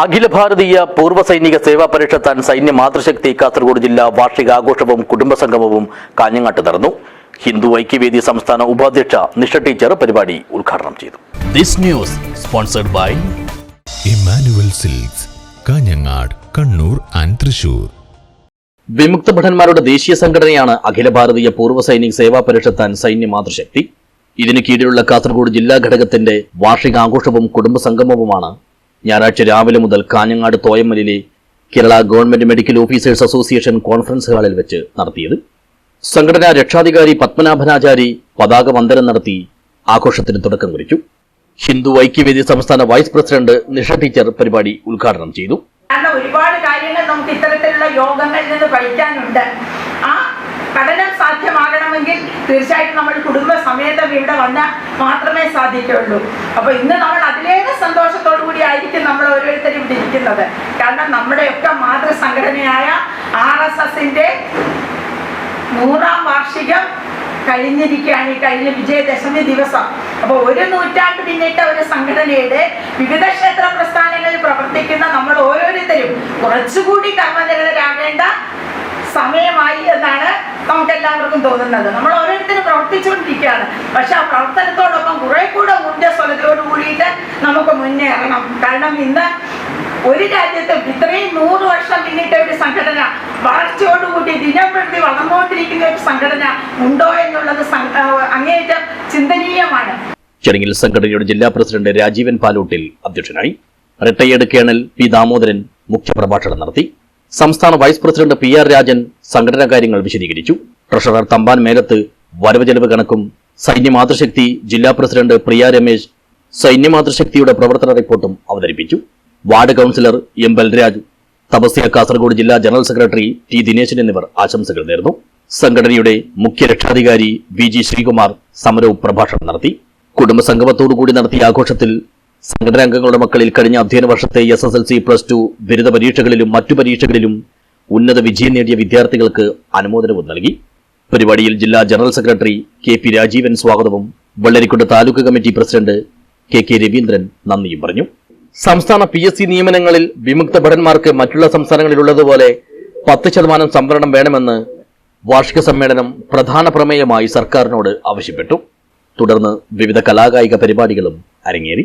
അഖില ഭാരതീയ പൂർവ സൈനിക സേവാ പരീക്ഷ താൻ സൈന്യ മാതൃശക്തി കാസർഗോഡ് ജില്ലാ വാർഷികാഘോഷവും കുടുംബസംഗമവും കാഞ്ഞങ്ങാട്ട് നടന്നു. ഹിന്ദു ഐക്യവേദി സംസ്ഥാന ഉപാധ്യക്ഷ നിഷ ടീച്ചർ പരിപാടി ഉദ്ഘാടനം ചെയ്തു. This news sponsored by Emmanuel silks Kanhangad Kannur and Thrissur. വിമുക്ത ഭടന്മാരുടെ ദേശീയ സംഘടനയാണ് അഖില ഭാരതീയ പൂർവ സൈനിക സേവാ പരിഷത്താൻ സൈന്യ മാതൃശക്തി. ഇതിനു കീഴിലുള്ള കാസർഗോഡ് ജില്ലാ ഘടകത്തിന്റെ വാർഷികാഘോഷവും കുടുംബസംഗമവുമാണ് ഞായറാഴ്ച രാവിലെ മുതൽ Kanhangad തോയമ്മലിലെ Kerala government medical officers association conference ഹാളിൽ വെച്ച് നടത്തിയത്. സംഘടനാ രക്ഷാധികാരി പത്മനാഭനാചാരി പതാക വന്ദനം നടത്തി ആഘോഷത്തിന് തുടക്കം കുറിച്ചു. ഹിന്ദു ഐക്യവേദി സംസ്ഥാന വൈസ് പ്രസിഡന്റ് നിഷ ടീച്ചർ പരിപാടി ഉദ്ഘാടനം ചെയ്തു. ഒരുപാട് കാര്യങ്ങൾ നമുക്ക് ഇത്തരത്തിലുള്ള യോഗങ്ങളിൽ നിന്ന് പഠിക്കാനുണ്ട്. ആ പഠനം സാധ്യമാകണമെങ്കിൽ തീർച്ചയായിട്ടും നമ്മൾ കുടുംബ സമേതം ഇവിടെ വന്നാൽ മാത്രമേ സാധിക്കുകയുള്ളൂ. അപ്പോൾ ഇന്ന് നമ്മൾ അതിലേറെ സന്തോഷത്തോടു കൂടി ആയിരിക്കും നമ്മൾ ഓരോരുത്തരും ഇവിടെ ഇരിക്കുന്നത്. കാരണം നമ്മുടെയൊക്കെ മാതൃസംഘടനയായ ആർ എസ് എസിന്റെ നൂറാം വാർഷികം കഴിഞ്ഞിരിക്കുകയാണ് ഈ കഴിഞ്ഞ വിജയദശമി ദിവസം. അപ്പോൾ ഒരു നൂറ്റാണ്ട് പിന്നിട്ട ഒരു സംഘടനയുടെ വിവിധ ക്ഷേത്ര പ്രസ്ഥാനങ്ങളിൽ പ്രവർത്തിക്കുന്ന നമ്മൾ ഓരോരുത്തരും കുറച്ചുകൂടി കർമ്മനിരതരാകേണ്ട സമയമായി എന്നാണ് നമുക്ക് എല്ലാവർക്കും തോന്നുന്നത്. നമ്മൾ ഓരോരുത്തരും പ്രവർത്തിച്ചുകൊണ്ടിരിക്കുകയാണ്. പക്ഷെ ആ പ്രവർത്തനത്തോടൊപ്പം കുറെ കൂടെ ഊർജസ്വലതയോട് കൂടിയിട്ട് നമുക്ക് മുന്നേറണം. കാരണം ഇന്ന് ഒരു രാജ്യത്തും ഇത്രയും നൂറ് വർഷം പിന്നിട്ട ഒരു സംഘടന വളർച്ചയോടുകൂടി ദിനം പ്രതി വളർന്നുകൊണ്ടിരിക്കുന്ന ഒരു സംഘടന ഉണ്ടോ എന്നുള്ളത് അങ്ങേയറ്റം ചിന്തനീയമാണ്. ചടങ്ങിൽ സംഘടനയുടെ ജില്ലാ പ്രസിഡന്റ് രാജീവൻ പാലൂട്ടിൽ അധ്യക്ഷനായി. റിട്ടയേർഡ് കേണൽ പി ദാമോദരൻ മുഖ്യപ്രഭാഷണം നടത്തി. സംസ്ഥാന vice president P R Rajan സംഘടനാ കാര്യങ്ങൾ വിശദീകരിച്ചു. ട്രഷറർ തമ്പാൻ മേലത്ത് വരവ് ചെലവ് കണക്കും സൈന്യമാതൃശക്തി ജില്ലാ പ്രസിഡന്റ് പ്രിയ രമേശ് സൈന്യമാതൃശക്തിയുടെ പ്രവർത്തന റിപ്പോർട്ടും അവതരിപ്പിച്ചു. Ward councillor M Balraj Thapasya Kasaragod ജില്ലാ ജനറൽ സെക്രട്ടറി ടി ദിനേശൻ എന്നിവർ ആശംസകൾ നേർന്നു. സംഘടനയുടെ മുഖ്യ രക്ഷാധികാരി വി ജി ശ്രീകുമാർ സമരവും പ്രഭാഷണം നടത്തി. കുടുംബസംഗമത്തോടുകൂടി നടത്തിയ ആഘോഷത്തിൽ സംഘടനാംഗങ്ങളുടെ മക്കളിൽ കഴിഞ്ഞ അധ്യയന വർഷത്തെ S S L C plus two ബിരുദ പരീക്ഷകളിലും മറ്റു പരീക്ഷകളിലും ഉന്നത വിജയം നേടിയ വിദ്യാർത്ഥികൾക്ക് അനുമോദനവും നൽകി. പരിപാടിയിൽ ജില്ലാ general secretary K P Rajeevan സ്വാഗതവും Vellarikundu taluk committee president K K Raveendran നന്ദിയും പറഞ്ഞു. സംസ്ഥാന പി എസ് സി നിയമനങ്ങളിൽ വിമുക്ത ഭടന്മാർക്ക് മറ്റുള്ള സംസ്ഥാനങ്ങളിലുള്ളതുപോലെ പത്ത് ശതമാനം സംവരണം വേണമെന്ന് വാർഷിക സമ്മേളനം പ്രധാന പ്രമേയമായി സർക്കാരിനോട് ആവശ്യപ്പെട്ടു. തുടർന്ന് വിവിധ കലാകായിക പരിപാടികളും അരങ്ങേറി.